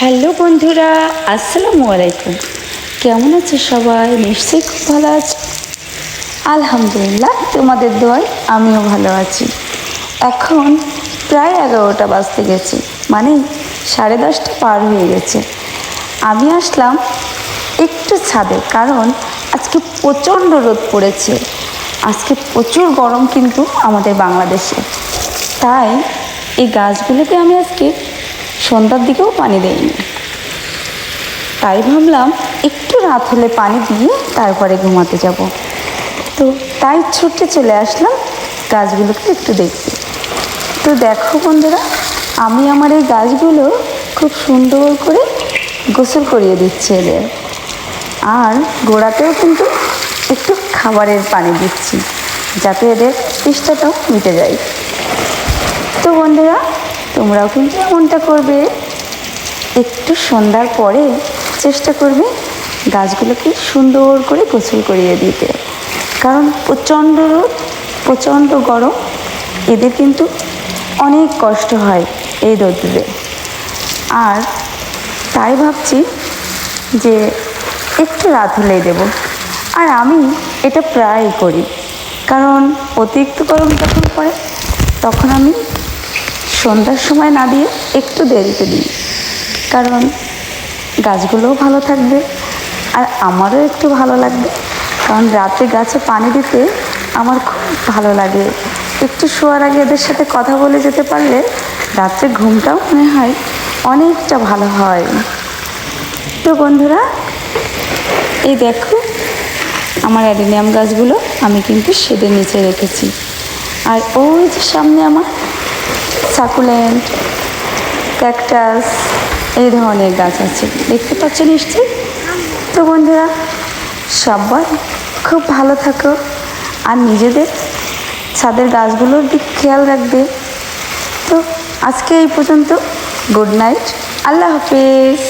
Hello বন্ধুরা, আসসালামু আলাইকুম। কেমন আছে সবাই? নিশ্চয়ই খুব ভালো আছে। আলহামদুলিল্লাহ, তোমাদের দোয়ায় আমিও ভালো আছি। এখন প্রায় এগারোটা বাজতে গেছে মানে সাড়ে দশটা পার হয়ে গেছে। আমি আসলাম একটু ছাদে, কারণ আজকে প্রচণ্ড রোদ পড়েছে। আজকে প্রচুর গরম কিন্তু আমাদের বাংলাদেশে। তাই এই গাছগুলোতে আমি আজকে সন্ধ্যার দিকেও পানি দেইনি তাই ভাবলাম একটু রাত হলে পানি দিয়ে তারপরে ঘুমাতে যাব। তো তাই ছুটে চলে আসলাম, গাছগুলোকে একটু দেখতে। তো দেখো বন্ধুরা, আমি আমার এই গাছগুলো খুব সুন্দর করে গোসল করিয়ে দিচ্ছি এদের। আর গোড়াতেও কিন্তু একটু খাবারের পানি দিচ্ছি, যাতে এদের তৃষ্ণাটাও মিটে যায়। তো বন্ধুরা তোমরাও কিন্তু এমনটা করবে। একটু সন্ধ্যার পরে চেষ্টা করবে গাছগুলোকে সুন্দর করে গোসল করিয়ে দিতে। কারণ প্রচণ্ড রোদ, প্রচণ্ড গরম, এদের কিন্তু অনেক কষ্ট হয় এই রোদ্রে আর তাই ভাবছি যে একটু রাত হলেই দেব। আর আমি এটা প্রায়ই করি। কারণ অতিরিক্ত গরম যখন পড়ে, তখন আমি সন্ধ্যার সময় না দিয়ে একটু দেরিতে দিই। কারণ গাছগুলোও ভালো থাকবে আর আমারও একটু ভালো লাগবে। কারণ রাতে গাছে পানি দিতে আমার খুব ভালো লাগে। একটু শোয়ার আগে এদের সাথে কথা বলে যেতে পারলে রাত্রে ঘুমটাও মনে হয় অনেকটা ভালো হয়। তো বন্ধুরা, এই দেখো আমার অ্যাডেনিয়াম গাছগুলো আমি কিন্তু শেডের নিচে রেখেছি। আর ওই যে সামনে আমার সাকুলেন্ট, ক্যাকটাস, এই ধরনের গাছ আছে। দেখতে পাচ্ছ নিশ্চয়ই? তো বন্ধুরা, সবাই খুব ভালো থাকো আর নিজেদের ছাদের গাছগুলোর দিক খেয়াল রাখবে। তো আজকে এই পর্যন্ত গুড নাইট আল্লাহ হাফিজ।